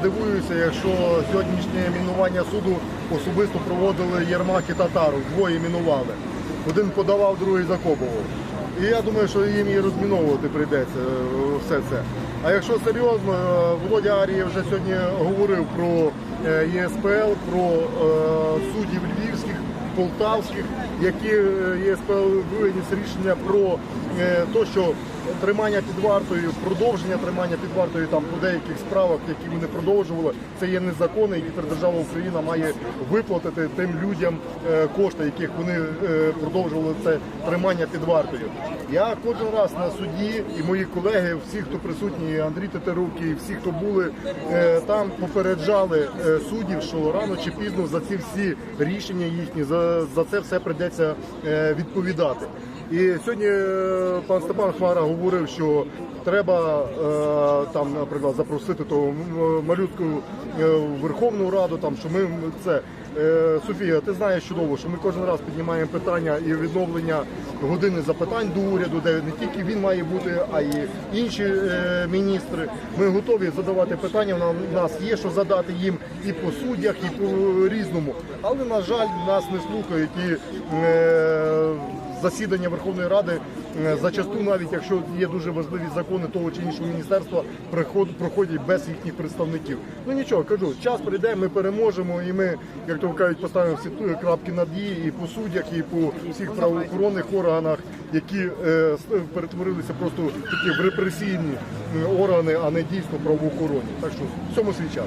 здивуюся, якщо сьогоднішнє мінування суду особисто проводили Єрмак і Татаров, двоє мінували. Один подавав, другий закопував. І я думаю, що їм і розміновувати прийдеться е, все це. А якщо серйозно, е, Володя Арієв вже сьогодні говорив про е, ЄСПЛ, про суддів львівських, полтавських, які ЄСПЛ виніс рішення про те, що тримання під вартою, продовження тримання під вартою там по деяких справах, які вони продовжували, це є незаконно, і держава Україна має виплатити тим людям е, кошти, яких вони е, продовжували це тримання під вартою. Я кожен раз на суді і мої колеги, всі, хто присутні, Андрій Тетерук, і всі, хто були е, там, попереджали суддів, що рано чи пізно за ці всі рішення їхні за, за це все прийдеться відповідати. І сьогодні пан Степан Хмара говорив, що треба е, там, наприклад, запросити м- малютку е, в Верховну Раду, там що ми це. Е, Софія, ти знаєш чудово, що ми кожен раз піднімаємо питання і відновлення години запитань до уряду, де не тільки він має бути, а й інші міністри. Ми готові задавати питання. Нам нас є що задати їм і по суддях, і по різному. Але на жаль, нас не слухають і засідання Верховної Ради е, зачасту, навіть якщо є дуже важливі закони того чи іншого міністерства, проходять без їхніх представників. Ну нічого, кажу, час прийде, ми переможемо, і ми, як то кажуть, поставимо всі крапки над «і» і по суддях, і по всіх правоохоронних органах, які е, перетворилися просто такі в репресійні е, органи, а не дійсно правоохоронні. Так що всьому свій час.